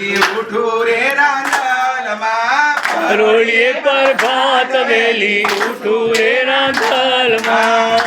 ઉઠું રે રાંદલમાં પરોળીએ પર ભાત વેલી ઉઠું રે રાંધલમાં.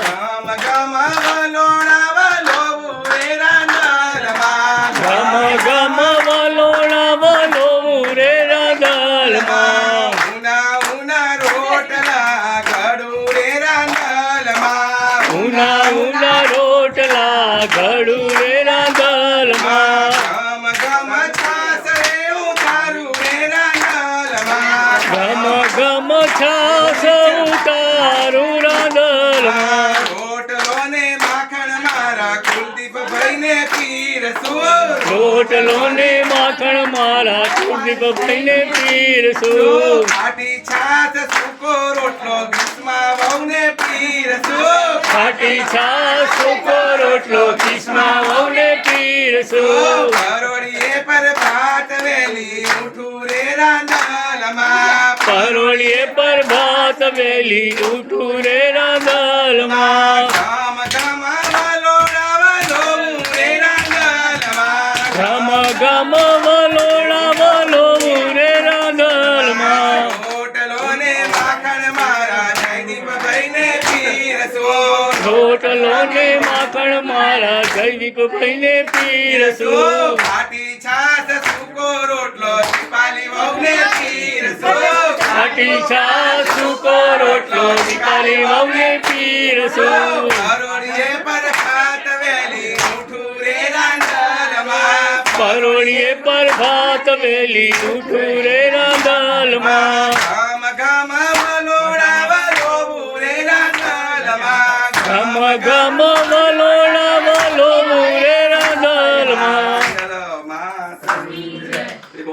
ગમ ગમ વલોણા વલોવું રે રાંદલમાં ગમ ગમ વલોણા વલોવું રે રાંધલમાં. ઉના ઉના રોટલા ઘડું રે રાંદલમાં ઉના ઉના રોટલા ઘડું રે રાંધલમાં ગમ ગમ છાસ રે ઉતારું રે રાંદલમાં ગમ ગમ છાસ ઉતારું રાંધલમાં રોટલો ને માખણ મારા કુલદીપ ભાઈને પીરસું રોટલો ને માખણ મારા કુલદીપ ભાઈને પીરશું ખાટી છાસ સૂકો રોટલો ગ્રીષ્મા વહુને પીરસું ખાટી છાસ સૂકો રોટલો કિસ્મા વહુને પીરશું પરોળીએ પર ભાત વેલી ઉઠું રે રાંધલમાં ગામ ગામ વલોડા વલોવું રે રાંદલમાં રોટલો ને માખણ મારા જયદીપ રોટલો ને પીરસો. છાસ સૂકો રોટલો પીછા સૂકો રોટલો નીકાળી મમ્મી પીરસું પરોણીએ પર ભાત વેલી ઉઠું રે રાંધાલમાં ગામ ગામ વલોડાવા રોવું રે રાંધાલમાં ગામ ગામ વલો